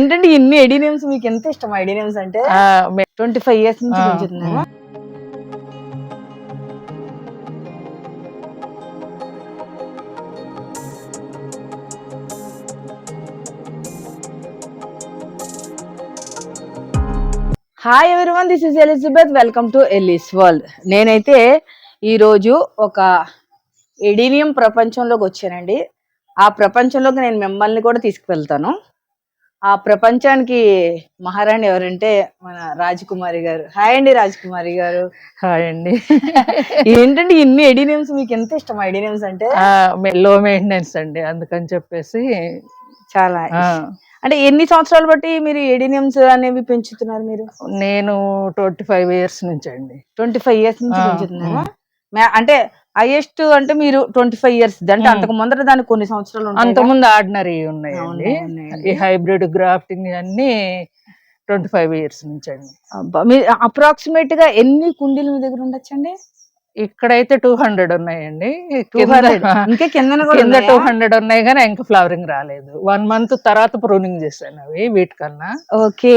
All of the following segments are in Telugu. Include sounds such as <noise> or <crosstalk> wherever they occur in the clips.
ఏంటంటే ఇన్ని ఎడీ నేమ్స్ మీకు ఎంత ఇష్టం? ఐడి నేమ్స్ అంటే ట్వంటీ ఫైవ్ ఇయర్స్ నుంచి ఆ, పెంచుతున్నారా? Hi everyone this is Elizabeth welcome to Eli's world నేనైతే ఈరోజు ఒక ఎడీనియం ప్రపంచంలోకి వచ్చానండి. ఆ ప్రపంచంలోకి నేను మిమ్మల్ని కూడా తీసుకువెళ్తాను. ఆ ప్రపంచానికి మహారాణి ఎవరంటే మన రాజకుమారి గారు. హాయ్ అండి రాజకుమారి గారు. హాయ్ అండి. ఏంటంటే ఇన్ని ఎడీనియమ్స్ మీకు ఎంత ఇష్టం? ఎడీనియమ్స్ అంటే? లో మెయింటెనెన్స్ అండి అందుకని చెప్పేసి. చాలా. అంటే ఎన్ని సంవత్సరాలు బట్టి మీరు ఎడీనియమ్స్ అనేవి పెంచుతున్నారు మీరు? నేను ట్వంటీ ఫైవ్ ఇయర్స్ నుంచి అండి ట్వంటీ ఫైవ్ ఇయర్స్ నుంచి పెంచుతున్నారా? అంటే హైయెస్ట్ అంటే మీరు ట్వంటీ ఫైవ్ ఇయర్స్ అంటే ఉమ్. అంతకు ముందర దానికి కొన్ని సంవత్సరాలు కదా? అంతకుముందు ఆర్డినరీ ఉన్నాయండి. ఈ హైబ్రిడ్ గ్రాఫ్టింగ్ అన్ని ట్వంటీ ఫైవ్ ఇయర్స్ నుంచి అండి అప్రాక్సిమేట్గా ఎన్ని కుండీలు మీ దగ్గర ఉండొచ్చండి ఇక్కడైతే టూ హండ్రెడ్ ఉన్నాయండి 200. ఇంకా కింద టూ? హండ్రెడ్ ఉన్నాయి కానీ ఇంకా ఫ్లవరింగ్ రాలేదు వన్ మంత్ తర్వాత ప్రూనింగ్ చేశాను అవి వీటికన్నా ఓకే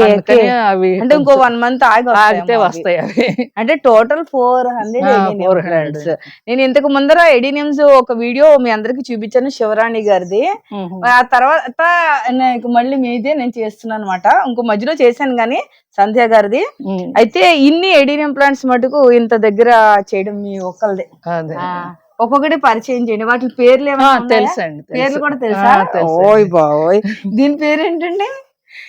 అవి అంటే ఇంకో వన్ మంత్ ఆగి ఆగితే. వస్తాయి అవి అంటే టోటల్ ఫోర్ హండ్రెడ్ ఆ, 400. నేను ఇంతకు ముందర ఎడీనియమ్స్ ఒక వీడియో మీ అందరికి చూపించాను శివరాణి గారిది. ఆ తర్వాత మళ్ళీ మీదే నేను చేస్తున్నాను అనమాట ఇంకో మధ్యలో చేశాను కానీ సంధ్య గారిది. అయితే ఇన్ని ఎడీనియం ప్లాంట్స్ మటుకు ఇంత దగ్గర చేయడం మీ ఒక్కళ్ళదే ఒక్కొక్కటి పరిచయం చేయండి వాటి పేర్లు ఏమైనా ఉన్నాయా? తెలుసండి పేర్లు. కూడా తెలుసు. ఓయ్ బాయ్ దీని పేరు ఏంటండి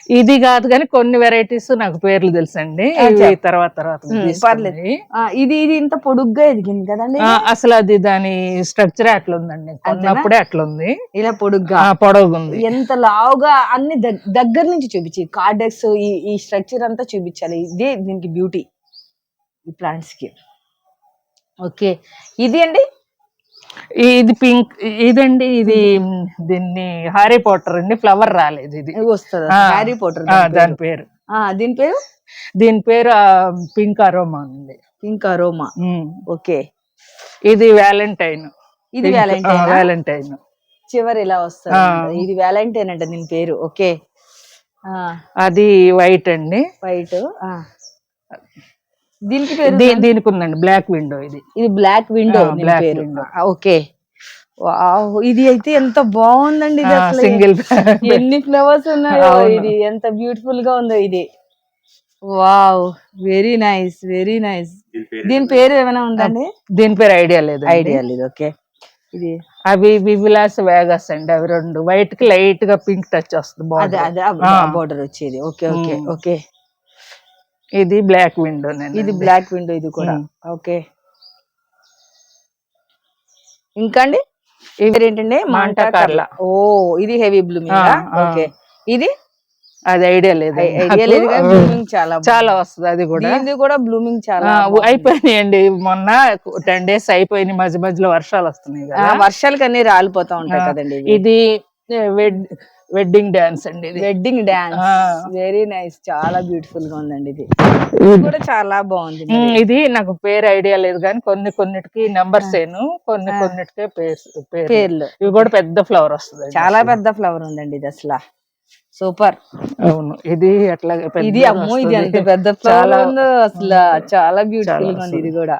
ఇది కాదు కానీ కొన్ని వెరైటీస్ నాకు పేర్లు తెలుసండి. ఇవి. తర్వాత తర్వాత. పర్లేదు. ఇది ఇది ఇంత పొడుగ్గా ఎదిగింది కదండి? అసలు అది దాని స్ట్రక్చర్ అట్లా ఉందండి కొన్నప్పుడే అట్లా ఉంది ఇలా పొడుగ్గా. ఉంది ఎంత లావుగా అన్ని దగ్- దగ్గర నుంచి చూపించి కార్డెక్స్ ఈ ఈ స్ట్రక్చర్ అంతా చూపించాలి. ఇదే దీనికి బ్యూటీ ఈ ప్లాంట్స్కి ఓకే. ఇది అండి? ఇది పింక్ ఇదండి ఇది దీన్ని హారీ పోటర్ అండి ఫ్లవర్ రాలేదు ఇది. వస్తుంది? హ్యారీ పోటర్ దాని పేరు. దీని పేరు? దీని పేరు పింక్ అరోమా ఉంది పింక్ అరోమా. ఓకే. ఇది వ్యాలంటైన్ ఇది వ్యాలంటైన్ వ్యాలంటైన్ చివరి ఇలా వస్తుంది. ఇది వ్యాలంటైన్ అంట దీని పేరు. ఓకే. అది వైట్ అండి. వైట్ దీనికి పేరు దీనికి ఉందండి బ్లాక్ విండో ఇది. ఇది black window window. Okay. Wow, ఇది అయితే ఎంత బాగుందండి ఇది సింగిల్ ఎన్ని ఫ్లవర్స్ ఉన్నాయో. ఇది. ఎంత బ్యూటిఫుల్గా ఉందో ఇది. Wow very nice very nice దీని పేరు ఏమైనా ఉందండి? దీని పేరు ఐడియా లేదు ఐడియా లేదు ఓకే. ఇది. అవి వివిలాస్ వేగస్ అండి అవి రెండు. వైట్కి లైట్గా పింక్ టచ్ వస్తుంది అదే border. అదే ఆ. బోర్డర్ వచ్చేది. Okay okay. ఓకే. ఇది బ్లాక్ విండో ఇది బ్లాక్ విండో ఇది కూడా. ఓకే. ఇంకా అండి ఏంటండి మాంటా కార్లా. ఓ ఇది హెవీ బ్లూమింగ్. ఓకే. ఇది? అది ఐడియా లేదు ఐడియా. లేదు కానీ బ్లూమింగ్ చాలా చాలా వస్తుంది అది కూడా. ఇది కూడా బ్లూమింగ్ చాలా. అయిపోయినాయండి. మొన్న టెన్ డేస్ అయిపోయినాయి మధ్య మధ్యలో వర్షాలు వస్తున్నాయి కదా. వర్షాలకి అన్ని రాలిపోతా ఉంటాయి కదండి ఇది వెడ్డింగ్ డాన్స్ అండి ఇది. Wedding dance. వెరీ నైస్ చాలా బ్యూటిఫుల్గా ఉందండి ఇది. ఇది కూడా చాలా బాగుంది ఇది నాకు పేరు ఐడియా లేదు కానీ కొన్ని కొన్నిటికి నెంబర్స్ ఏను కొన్ని. కొన్నిటికి పేరు పేరు పేర్లు. ఇవి కూడా పెద్ద ఫ్లవర్ వస్తుంది చాలా పెద్ద ఫ్లవర్ ఉందండి ఇది అసలు. సూపర్ అవును. ఇది అట్లాగే ఇది అమ్మో ఇది. ఎంత పెద్ద ఫ్లవర్ చాలా ఉందో అసలు. చాలా బ్యూటిఫుల్గా ఉంది ఇది కూడా.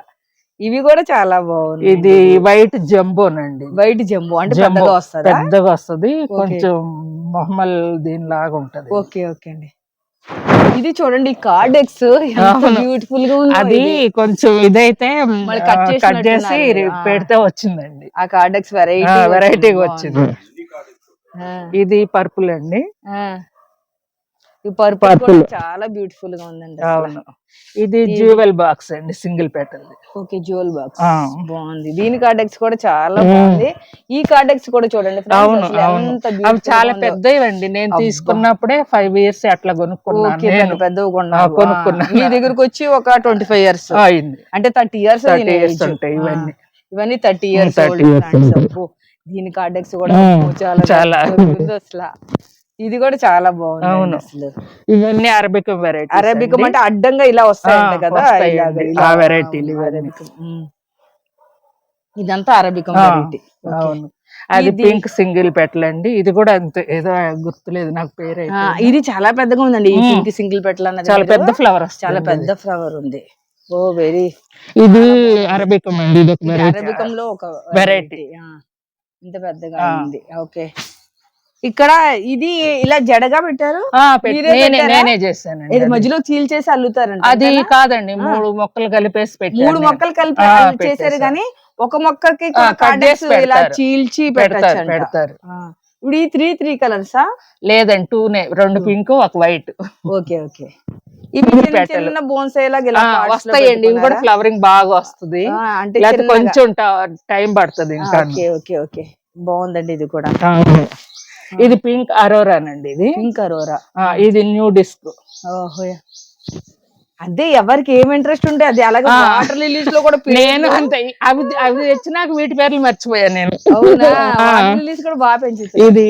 ఇవి కూడా చాలా బాగుంది ఇది వైట్ జంబోనండి. వైట్ జంబో అంటే. పెద్దగా వస్తుందా? పెద్దగా వస్తది. కొంచెం మొహమ్మల్ దీని లాగా ఉంటది. ఓకే ఓకే అండి. ఇది చూడండి కార్డెక్స్. బ్యూటిఫుల్గా ఉందో అది. కొంచెం ఇదైతే కట్ చేసి. పెడితే వచ్చిందండి. ఆ కార్డెక్స్ వెరైటీ వెరైటీగా వచ్చింది. ఇది పర్పుల్ అండి. ఈ పర్పుల్. చాలా బ్యూటిఫుల్గా ఉందండి అవును. ఇది జ్యూవెల్ బాక్స్ అండి single petal okay jewel box. బాగుంది. దీని కార్డెక్స్ కూడా చాలా బాగుంది. ఈ కార్డెక్స్ కూడా చూడండి అవును అవి చాలా గా ఉందో. పెద్దవి నేను. తీసుకున్నప్పుడే ఫైవ్ ఇయర్స్ అట్లా కొనుక్కున్నాను పెద్ద నేను. పెద్దవి. కొనుక్కున్నా. మీ దగ్గరకు వచ్చి ఒక ట్వంటీ ఫైవ్ ఇయర్స్ అయింది. అంటే థర్టీ ఇయర్స్ ఇయర్స్ ఉంటాయి ఇవన్నీ. ఇవన్నీ థర్టీ ఇయర్స్ 30 years. దీని కార్డెక్స్ కూడా చాలా చాలా. అసలు. ఇది కూడా చాలా బాగుంది అవును. అసలు ఇవన్నీ అరబిక్ వెరైటీ అరబికం అంటే అడ్డంగా ఇలా వస్తాయంట ఆ, కదా. ఆ variety లు ఇవన్నీ. అరబికం. ఉమ్. ఇదంతా అరబికం వెరైటీ అవును అది పింక్ సింగిల్ పెట్టలండి ఇది కూడా అంతే ఏదో గుర్తులేదు నాకు పేరు. ఇది చాలా పెద్దగా ఉందండి ఈ. పింక్ సింగిల్ పెట్టాలన్నది చాలా. పెద్ద ఫ్లవర్ చాలా పెద్ద ఫ్లవర్ ఉంది ఓ వెరీ ఇది అరబికం అండి ఇది ఒక. అరబికం లో ఒక. ఆ, ఇంత పెద్దగా. ఉంది ఓకే ఇక్కడ ఇది ఇలా జడగా పెట్టారు నేనే చేశానండి ఇది అది. మధ్యలో చీల్చేసి అల్లుతారంట అది అంతేనా? కాదండి. మూడు మొక్కలు కలిపేసి పెట్టాను మూడు. మొక్కలు కలిపి చేశారు. కానీ ఒక మొక్కకి చేసి ఇలా. చీల్చి పెడతారు పెడతారు ఇప్పుడు ఈ త్రీ త్రీ కలర్సా లేదండి టూనే రెండు పింక్ ఒక వైట్ ఓకే ఓకే <laughs> వస్తాయండి ఇవి కూడా? ఫ్లవరింగ్ బాగా వస్తుంది అంటే. కొంచెం టైం పడుతుంది ఇంకా ఓకే ఓకే ఓకే బాగుందండి ఇది కూడా ఇది పింక్ అరోరానండి ఇది. Pink aurora. ఇది న్యూ డిస్క్. ఓహో. అదే ఎవరికి ఏం ఇంట్రెస్ట్ ఉంటే అది అలాగే. వాటర్ లిలీస్లో కూడా <laughs> నేను అంతే. అవి అవి తెచ్చినాక వీటి పేర్లు మర్చిపోయాను నేను. అవునా? లిలీస్ కూడా బాగా పెంచుతారు ఇది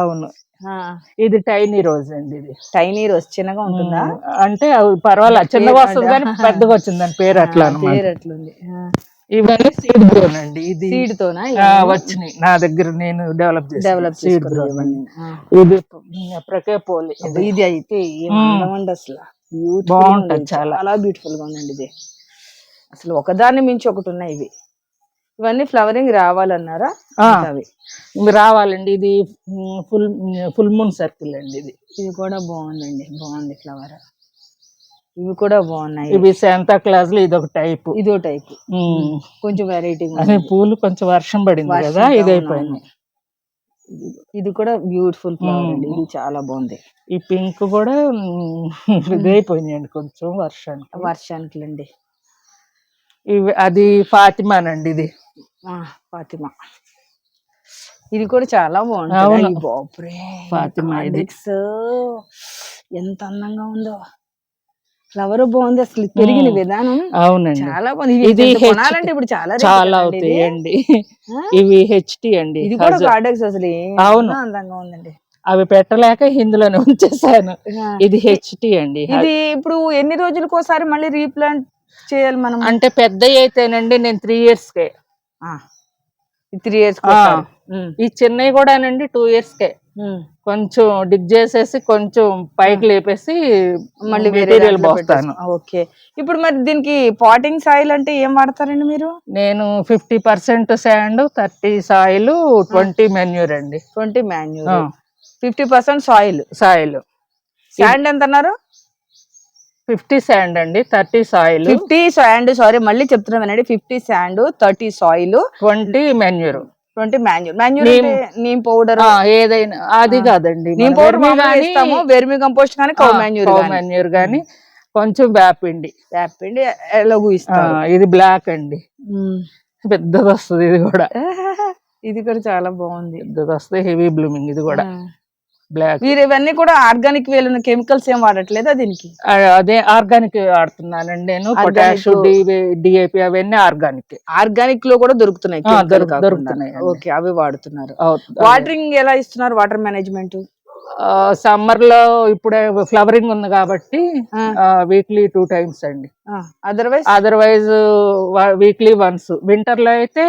అవును. ఇది టైనీ రోజ్ అండి ఇది. టైనీ రోజ్ చిన్నగా ఉంటుందా? అంటే పర్వాలేదు చిన్నగా వస్తుంది కానీ పెద్దగా వచ్చింది దాని పేరు అట్లా పేరు అట్లుంది. ఇవన్నీ సీడ్ గ్రోన్ అండి ఇది సీడ్ తోనా వచ్చినాయి. నా దగ్గర నేను డెవలప్ డెవలప్ సీడ్ గ్రోన్. ఇది ప్రకేపోలి ఇది అయితే ఏం మ్మ్. అందం అండి అసలు బాగుంటది. చాలా. చాలా బ్యూటిఫుల్గా ఉందండి ఇది. అసలు ఒకదాన్ని మించి ఒకటి ఉన్నాయి ఇవి. ఇవన్నీ ఫ్లవరింగ్ రావాలన్నారా? అవి. ఇవి రావాలండి. ఇది ఫుల్ ఫుల్ మూన్ సర్కిల్ అండి ఇది. ఇది కూడా బాగుందండి. బాగుంది ఫ్లవర్ ఇవి కూడా బాగున్నాయి. ఇవి శాంతా క్లాస్లో ఇది ఒక టైప్. ఇదో టైప్. కొంచెం వెరైటీ అదే పూలు కొంచెం వర్షం పడింది కదా ఇది అయిపోయింది ఇది కూడా బ్యూటిఫుల్ ఫ్లవర్. అండి. ఇది చాలా బాగుంది. ఈ పింక్ కూడా మ్, ఇది అయిపోయినాయండి కొంచెం వర్షానికి. వర్షానికి అండి ఇవి అది ఫాతిమానండి ఇది. ఫాతిమా. ఇది కూడా చాలా బాగుంటుంది. బాప్రే ఫాతిమా ఎంత అందంగా ఉందో. ఫ్లవర్ బాగుంది అసలు పెరిగిన. విధానం. అవునండి. చాలా బాగుంది ఇది కొనాలంటే ఇప్పుడు చాలా చాలా. అవుతాయండి? ఇవి హెచ్టి అండి. ఇది కూడా కార్డెక్స్ అసలు అవును. అందంగా ఉందండి. అవి పెట్టలేక ఇందులోనే ఉంచేసాను. ఇది హెచ్టి అండి. ఇది ఇప్పుడు ఎన్ని రోజులకు ఒకసారి మళ్ళీ రీప్లాంట్ చేయాలి మనం? అంటే పెద్ద అయితేనండి నేను త్రీ ఇయర్స్ కే. Three years. ఈ చిన్నవి కూడానండి టూ ఇయర్స్ కే. కొంచెం డిగ్ చేసేసి కొంచెం పైకి లేపేసి మళ్ళీ మెటీరియల్ పోస్తాను. ఓకే. ఇప్పుడు మరి దీనికి పాటింగ్ సాయిల్ అంటే ఏం వాడతారండి మీరు? నేను fifty percent sand thirty soil twenty manure అండి. Twenty manure. Fifty percent soil. Soil. Sand ఎంత అన్నారు ఫిఫ్టీ శాండ్ అండి thirty soil. Fifty sand sorry మళ్ళీ చెప్తున్నానండి fifty sand thirty soil. Twenty manure. Twenty manure manure neem- powder. ఏదైనా అది కాదండి నీమ్ పౌడర్ ఇస్తాము వెర్మి కంపోస్ట్ కానీ కౌ మాన్యూర్ మెన్యూర్ గానీ కొంచెం వేపిండి వేపండి ఎలాగూ ఆ, ఇస్తాము ఇది బ్లాక్ అండి. పెద్దది వస్తుంది ఇది కూడా. <laughs> ఇది కూడా చాలా బాగుంది. పెద్దది వస్తుంది హెవీ బ్లూమింగ్ ఇది కూడా. బ్లాక్. మీరు ఇవన్నీ కూడా ఆర్గానిక్ వేలు కెమికల్స్ ఏం వాడట్లేదా దీనికి? అదే ఆర్గానిక్ ఆడుతున్నానండి నేను. పొటాష్ డిఏపి అవన్నీ ఆర్గానిక్. ఆర్గానిక్లో కూడా దొరుకుతున్నాయి. దొరుకుతున్నాయి. ఓకే అవి వాడుతున్నారు. వాటరింగ్ ఎలా ఇస్తున్నారు వాటర్ మేనేజ్మెంట్? సమ్మర్లో ఇప్పుడే ఫ్లవరింగ్ ఉంది కాబట్టి వీక్లీ టూ టైమ్స్ అండి. అదర్వైజ్? Otherwise weekly once. వింటర్లో అయితే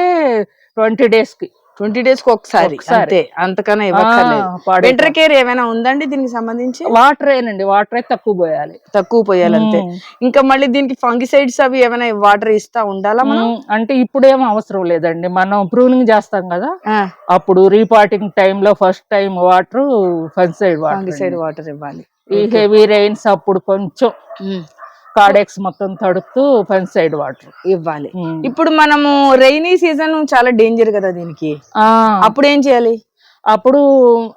ట్వంటీ డేస్కి ట్వంటీ డేస్కి ఒకసారి. అంతే. అంతకన్నా ఇవ్వక్కర్లేదు. వింటర్ కేర్ ఏమైనా ఉందండి దీనికి సంబంధించి? వాటర్ ఏనండి వాటర్ అయితే తక్కువ పోయాలి. తక్కువ పోయాలంతే మ్మ్. ఇంకా మళ్ళీ దీనికి ఫంగిసైడ్స్ అవి ఏమైనా వాటర్ ఇస్తా ఉండాలా మనం. అంటే ఇప్పుడేం అవసరం లేదండి. మనం ప్రూనింగ్ చేస్తాం కదా అప్పుడు రీపాటింగ్ టైమ్లో first time water fungicide fungicide water water ఇవ్వాలి. ఈ హెవీ రైన్స్ అప్పుడు కొంచెం కార్డెక్స్ మొత్తం తడుపుతూ ఫంగిసైడ్ వాటర్. ఇవ్వాలి. ఇప్పుడు మనము రైనీ సీజన్ చాలా డేంజర్ కదా దీనికి. అప్పుడు ఏం చేయాలి? అప్పుడు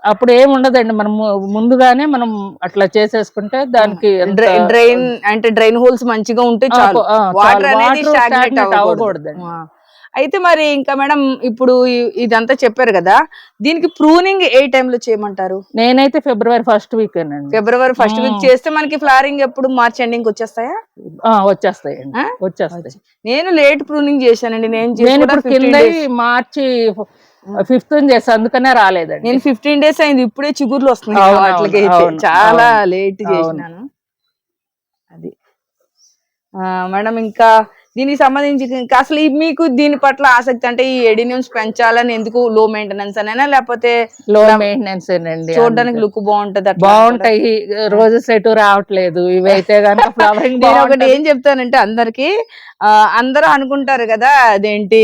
అప్పుడు ఏం ఉండదండి. మనం ముందుగానే మనం అట్లా చేసేసుకుంటే దానికి డ్రైన్ అంటే డ్రైన్ హోల్స్ మంచిగా ఉంటే చాలు. వాటర్. అనేది అవ్వకూడదు. అవ్వకూడదండి. అయితే మరి ఇంకా మేడం ఇప్పుడు ఇదంతా చెప్పారు కదా దీనికి ప్రూనింగ్ ఏ time లో చేయమంటారు నేనైతే February first week February first week. చేస్తే మనకి ఫ్లవరింగ్ ఎప్పుడు మార్చ్ ఎండింగ్ వచ్చేస్తాయా వచ్చేస్తాయండి ఆ? వచ్చేస్తాయి నేను లేట్ ప్రూనింగ్ చేశానండి నేను చేసి నేను కూడా ఇప్పుడు 15 కింద days. మార్చి ఫిఫ్త్ చేసి అందుకనే రాలేదండి నేను ఫిఫ్టీన్ డేస్ అయింది ఇప్పుడే చిగుర్లు వస్తున్నాయి చాలా. లేట్. చేసినాను అది మేడం ఇంకా దీనికి సంబంధించి ఇంకా అసలు మీకు దీని పట్ల ఆసక్తి అంటే ఈ ఎడినియమ్స్ పెంచాలని ఎందుకు లో మెయింటెనెన్స్ అనేనా? లేకపోతే లో మెయింటెనెన్స్ అండి చూడడానికి లుక్ బాగుంటది బాగుంటాయి. రోజు సెట్ రావట్లేదు. ఇవైతే నేను ఒకటి ఏం చెప్తానంటే అందరికి అందరూ అనుకుంటారు కదా అదేంటి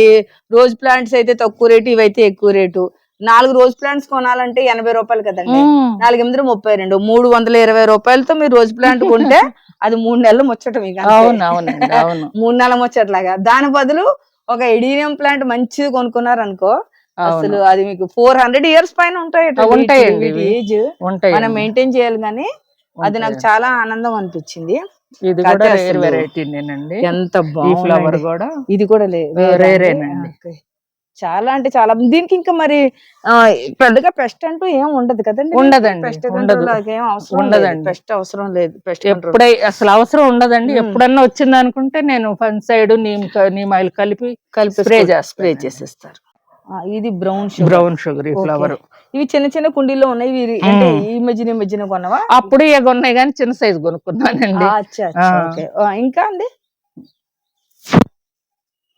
రోజ్ ప్లాంట్స్ అయితే తక్కువ రేటు ఇవైతే ఎక్కువ రేటు. నాలుగు రోజ్ ప్లాంట్స్ కొనాలంటే ఎనభై రూపాయలు కదండి. నాలుగు ఎనిమిది ముప్పై రెండు మూడు వందల ఇరవై రూపాయలతో మీరు రోజ్ ప్లాంట్ కొంటే <laughs> అది మూడు నెలలు ముచ్చట అంతే. అవును అవునండి అవును. <laughs> మూడు నెలల ముచ్చట్లాగా. దాని బదులు ఒక ఎడీనియం ప్లాంట్ మంచిది కొనుక్కున్నారు అనుకో అసలు అది మీకు ఫోర్ హండ్రెడ్ ఇయర్స్ పైన ఉంటాయి ఉంటాయండి. ఏజ్. మనం మెయింటైన్ చేయాలి కానీ అది నాకు చాలా ఆనందం అనిపించింది. ఇది కూడా రేర్ వెరైటీ ఎంత ఈ ఫ్లవర్ బాగుంది కూడా? ఇది కూడా రేరేనండి. చాలా అంటే చాలా దీనికి ఇంకా మరి ఆ, పెద్దగా పెస్ట్ అంటూ ఏం ఉండదు కదండి. ఉండదండి, పెస్ట్ ఉండదు. ఏం అవసరం ఉండదండి. పెస్ట్ అవసరం లేదు. పెస్ట్ ఎప్పుడై అసలు అవసరం ఉండదండి. ఎప్పుడన్నా వచ్చింది అనుకుంటే నేను fungicide neem neem oil కలిపి కలిపి స్ప్రే స్ప్రే. చేసేస్తారు. ఇది బ్రౌన్ షుగర్. బ్రౌన్ షుగర్ ఈ. ఫ్లవర్. ఇవి చిన్న చిన్న కుండీలో ఉన్నాయి. ఇవి అంటే. ఈ మధ్యన ఈ మధ్యన కొన్నవా? అప్పుడు ఇక ఉన్నాయి కానీ చిన్న సైజ్ కొనుక్కున్నానండి. ఇంకా అండి?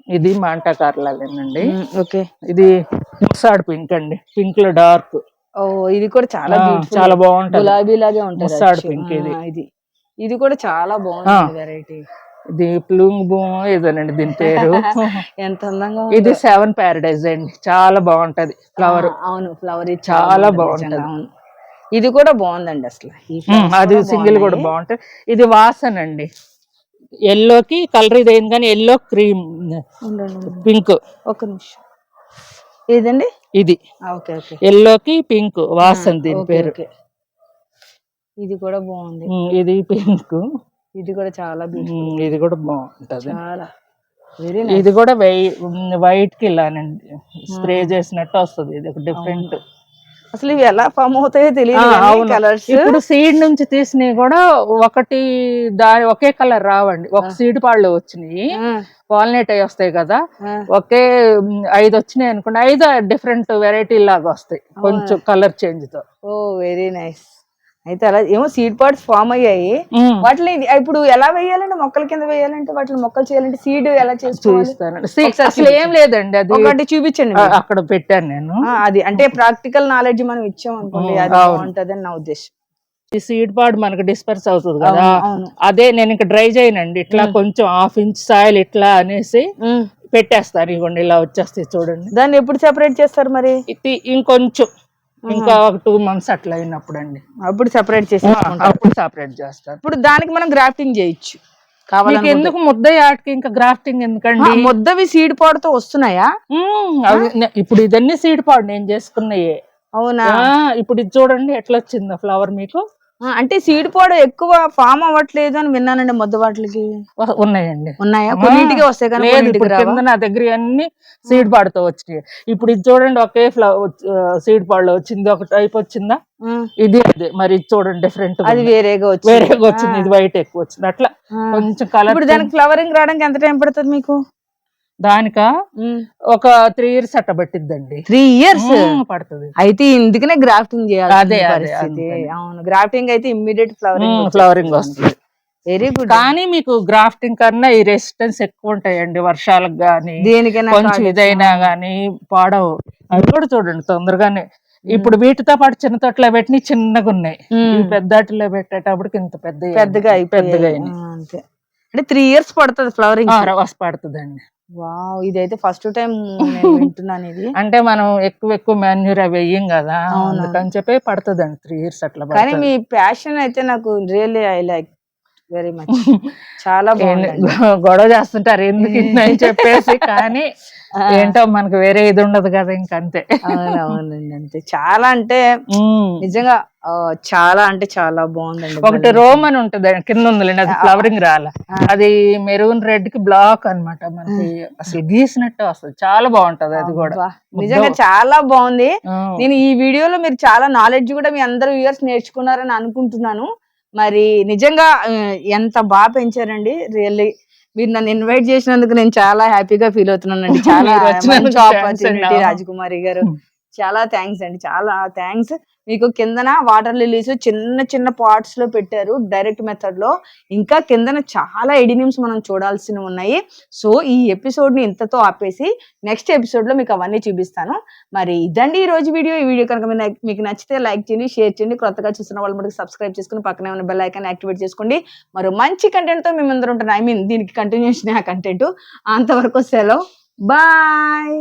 ఇది మాంటా కార్లాలేనండి ఓకే. ఇది ముసాడ్ పింక్ అండి. పింక్లో డార్క్. ఓ ఇది కూడా చాలా. చాలా బాగుంటది. గులాబీ లాగే ఉంటుంది అచ్చు. పింక్ ఇది. ఇది. ఇది కూడా చాలా బాగుంది వెరైటీ ఇది ప్లూంగ్ బూమ్ ఇదేనండి దీని పేరు. <laughs> ఎంత అందంగా ఇది సెవెన్ ప్యారడైజ్ అండి. చాలా బాగుంటది ఫ్లవర్. అవును ఫ్లవర్ చాలా బాగుంటది. అవును. ఇది కూడా బాగుందండి అసలు. అది సింగిల్ కూడా. బాగుంటది. ఇది వాసన అండి ఎల్లోకి కలర్ ఇది అయింది కానీ ఎల్లో క్రీమ్. పింక్. ఒక నిమిషం. ఏదండి ఇది. ఎల్లోకి పింక్ వాసన దీని పేరు. ఇది కూడా బాగుంది. ఇది పింక్. ఇది కూడా చాలా బ్యూటిఫుల్ ఇది కూడా బాగుంటది. చాలా. ఇది కూడా వైట్కి ఇలానండి స్ప్రే చేసినట్టు వస్తుంది. ఇది ఒక డిఫరెంట్ అసలు ఇవి ఎలా ఫామ్ అవుతాయో తెలియదు కలర్స్ ఇప్పుడు సీడ్ నుంచి తీసినవి కూడా ఒకటి దాని ఒకే కలర్ రావండి. ఒక సీడ్ పాళ్ళు వచ్చినాయి. పాలినేట్ అయి వస్తాయి కదా. ఒకే ఐదు వచ్చినాయి అనుకోండి. ఐదు డిఫరెంట్ వెరైటీ లాగా వస్తాయి. కొంచెం కలర్ చేంజ్తో ఓ వెరీ నైస్. అయితే అలా ఏమో సీడ్ పార్ట్స్ ఫామ్ అయ్యాయి. వాటిని ఇప్పుడు ఎలా వేయాలంటే మొక్కల కింద వేయాలంటే వాటిని మొక్కలు చేయాలంటే సీడ్ ఎలా See, ఒకసారి అసలు ఏం లేదండి అది. ఒకటి చూపించండి. అక్కడ పెట్టాను నేను. అది అంటే ప్రాక్టికల్ నాలెడ్జ్ మనం ఇచ్చాం అనుకోండి అది. బాగుంటదని నా ఉద్దేశం. ఈ సీడ్ పాడ్ మనకు డిస్పర్స్ అవుతుంది కదా. అదే నేను ఇంకా డ్రై చేయనండి. ఇట్లా కొంచెం హాఫ్ ఇంచ్ సాయిల్ ఇట్లా అనేసి. పెట్టేస్తాను. ఇవ్వండి ఇలా వచ్చేస్తాయి చూడండి. దాన్ని ఎప్పుడు సెపరేట్ చేస్తారు మరి? ఇంకొంచెం ఇంకా ఒక టూ మంత్స్ అట్లా అయినప్పుడు అండి అప్పుడు సెపరేట్ చేసి అప్పుడు సపరేట్ చేస్తాను ఇప్పుడు దానికి మనం గ్రాఫ్టింగ్ చేయొచ్చు. కావాలనుకుంటే. ఎందుకు ముద్ద ఆటకి ఇంకా గ్రాఫ్టింగ్ ఎందుకండి? ముద్దవి సీడ్ పాడుతో వస్తున్నాయా? ఇప్పుడు ఇదన్నీ సీడ్ పాడు నేను చేసుకున్నాయే. అవునా? ఇప్పుడు ఇది చూడండి ఎట్లా వచ్చిందో ఫ్లవర్ మీకు. అంటే సీడ్ పాడు ఎక్కువ ఫామ్ అవ్వట్లేదు అని విన్నానండి ముద్ద వాటికి ఉన్నాయండి. ఉన్నాయా? కొన్నింటికి వస్తాయి కానీ ఇప్పుడు? కింద నా దగ్గర అన్ని సీడ్ పాడుతో వచ్చినాయి. ఇప్పుడు ఇది చూడండి ఒకే ఫ్లవర్ సీడ్ పాడులో వచ్చింది. ఒక టైప్ వచ్చిందా? ఇది అదే. మరి ఇది చూడండి డిఫరెంట్ అది వేరేగా వచ్చింది. వేరేగా వచ్చింది. ఇది వైట్ ఎక్కువ వచ్చింది. అట్లా. కొంచెం కలర్ ఇప్పుడు దానికి ఫ్లవరింగ్ రావడానికి ఎంత టైం పడుతుంది మీకు? దానిక ఒక త్రీ ఇయర్స్ అట్ట పట్టిద్దండి. Three years? పడుతుంది. అయితే ఇందుకనే గ్రాఫ్టింగ్ చేయాలి అదే, పరిస్థితి. అవును గ్రాఫ్టింగ్ అయితే ఇమ్మీడియట్ ఫ్లవరింగ్ ఫ్లవరింగ్ వస్తుంది. వెరీ గుడ్ కానీ మీకు గ్రాఫ్టింగ్ కన్నా ఈ రెసిస్టెన్స్ ఎక్కువ ఉంటాయండి వర్షాలకు గానీ దేనికైనా కొంచెం. ఇదైనా గానీ పాడవు. అవి కూడా చూడండి తొందరగానే. ఇప్పుడు వీటితో పాటు చిన్న తొట్లో పెట్టిన చిన్నగా ఉన్నాయి. పెద్దటిలో పెట్టేటప్పటికి ఇంత పెద్ద పెద్దగా. పెద్దగా అంటే త్రీ ఇయర్స్ పడుతుంది ఫ్లవరింగ్ రవస్ పడుతుందండి. వావ్ ఇదైతే ఫస్ట్ టైం నేను వింటున్నాను ఇది అంటే మనం ఎక్కువ ఎక్కువ మాన్యూర్ అవి వెయ్యం కదా అవునా. అందుకని చెప్పి పడుతుందండి త్రీ ఇయర్స్ అట్లా కానీ పడుతుంది. మీ ప్యాషన్ అయితే నాకు really I like very much. చాలా గొడవ చేస్తుంటారు ఎందుకు <laughs> అని చెప్పేసి కానీ ఏంటో మనకు వేరే ఇది ఉండదు కదా ఇంకంతే అవునవునండి అంతే. చాలా అంటే. నిజంగా చాలా అంటే చాలా బాగుందండి ఒకటి రోమ్ అని ఉంటది కింద ఉందిలేండి అది ఫ్లవరింగ్ రాల. అది మెరూన్ రెడ్కి బ్లాక్ అన్నమాట మనకి. అసలు గీసినట్టు వస్తుంది చాలా బాగుంటది అది కూడా. నిజంగా చాలా బాగుంది. నేను ఈ వీడియోలో మీరు చాలా నాలెడ్జ్ కూడా మీ అందరూ ఇయర్స్ నేర్చుకున్నారని అనుకుంటున్నాను. మరి నిజంగా ఎంత బాగా పెంచారండి. రియల్లీ మీరు నన్ను ఇన్వైట్ చేసినందుకు నేను చాలా హ్యాపీగా ఫీల్ అవుతున్నానండి. <laughs> చాలా మంచి ఆపర్చునిటీ. రాజకుమారి గారు. చాలా థ్యాంక్స్ అండి. చాలా థ్యాంక్స్ మీకు కిందన వాటర్ లిలీస్ చిన్న చిన్న పాట్స్లో పెట్టారు డైరెక్ట్ మెథడ్లో. ఇంకా కిందన చాలా ఎడినిమ్స్ మనం చూడాల్సినవి ఉన్నాయి. సో ఈ ఎపిసోడ్ని ఇంతతో ఆపేసి నెక్స్ట్ ఎపిసోడ్లో మీకు అవన్నీ చూపిస్తాను. మరి ఇదండి ఈ రోజు వీడియో. ఈ వీడియో కనుక మీకు నచ్చితే లైక్ చేయండి షేర్ చేయండి. కొత్తగా చూస్తున్న వాళ్ళు మనకి సబ్స్క్రైబ్ చేసుకుని పక్కనే ఉన్న బెల్ ఐకాన్ యాక్టివేట్ చేసుకోండి. మరో మంచి కంటెంట్తో మేము అందరూ ఉంటాను. ఐ మీన్ దీనికి కంటిన్యూషన్ ఆ కంటెంట్ అంతవరకు సెలవు. బాయ్